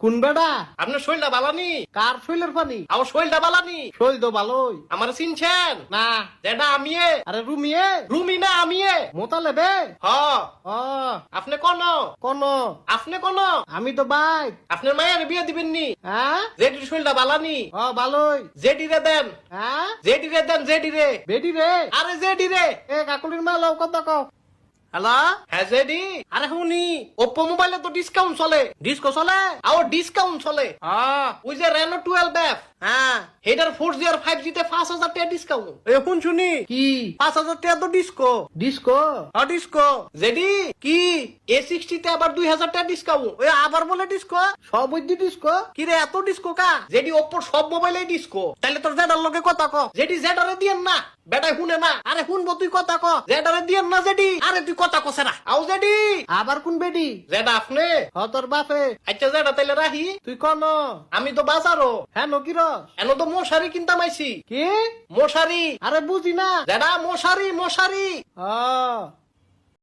কোন বেড়া? আপনার শৈলটা বালানি? কার শৈলের পানি? আমার শৈলটা বালানি। শৈল তো ভালোই। আমার চিনছেন? না। যেটা আমি আরে রুমিয়ে? রুমি না আমিয়ে। মোতা লেবে? হ। আপনি কোন? কোন? আপনি কোন? আমি তো বাইক। আপনার মায়ের বিয়ে দিবেন নি হ্যাঁ? জেডির শৈলটা বালানি। ও ভালোই। জেডি রে দেন। হ্যাঁ? জেডি রে দেন জেডি রে বেডি রে আরে জেডি রে এ কাকুলির মা লও কত কও। হ্যালো? হ্যাঁ জেডি। আরে শুনি। ওপ্পো মোবাইলে তো ডিসকাউন্ট চলে। ডিস্কো চলে? আও ডিসকাউন্ট চলে। হ্যাঁ ওই যে রেনো টুয়েলভ এফ হ্যাঁ। হেটার ফোর জি আর ফাইভ জি তে পাঁচ হাজার টাকা ডিসকাউন্ট এখন শুনি কি? পাঁচ হাজার টাকা তো ডিসকো ডিস্কো হ্যাঁ ডিসকো জেডি? কি? এ সিক্সটি তে আবার দুই হাজার টাকা ডিসকাউন্ট ওই আবার বলে ডিসকো সব বুদ্ধি ডিস্কো কি রে এত ডিসকো কা? যেডি ওপ্পোর সব মোবাইলে ডিসকো তাহলে তোর জেডার লগে কথা ক। যেডি জেডারে দিয়েন না। বেটাই শুনে না। আরে শুনব তুই কথা ক। জেডারে দিয়ে না জেডি। আরে তুই কথা কছে না। আও জেডি। আবার কোন বেডি? জেডা আপনি? হ তোর বাপে। আচ্ছা জেডা তাইলে রাহি। তুই কন? আমি তো বাজারো হ্যাঁ নকির এন তো মশারি কিনতে মাইছি কি? মশারি। আরে বুঝি না। জেডা মশারি মশারি। ও